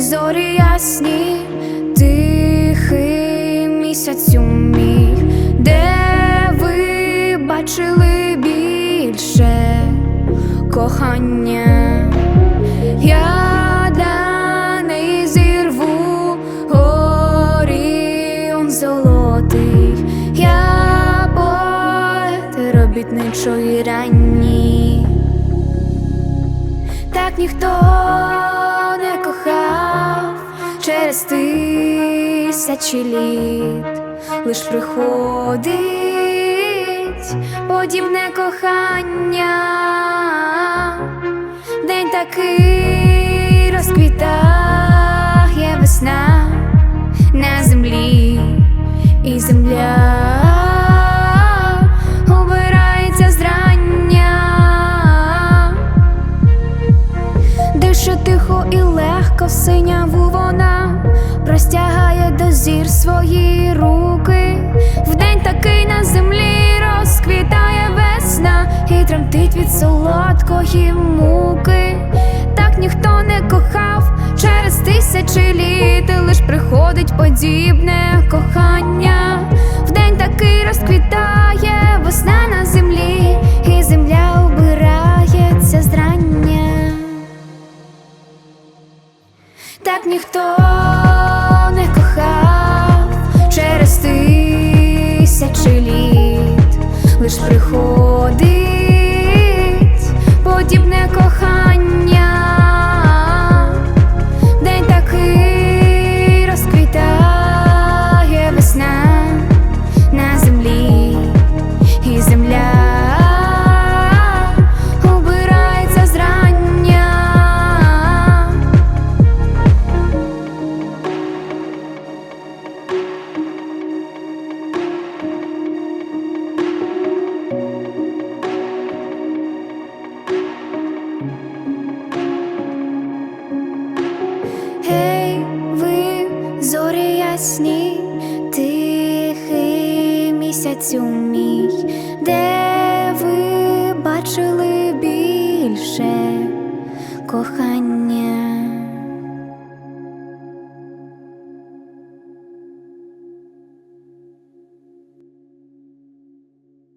Зорі ясні, тихий місяцю мій, де ви бачили більше кохання, я для зірву горіон золотий, я поет робітничої ранні так ніхто через тисячі літ, лиш приходить подібне кохання, день такий розквітає весна на землі. І земля. Дише тихо і легко синяву вона простягає до зір свої руки. Вдень такий на землі розквітає весна і тремтить від солодкої муки. Так ніхто не кохав через тисячі літ, лиш приходить подібне кохання. Вдень такий розквітає весна на землі, і земля убирається зрання. Так ніхто тисячі літ, лиш приходить ясні, тихий місяцю мій, де ви бачили більше кохання.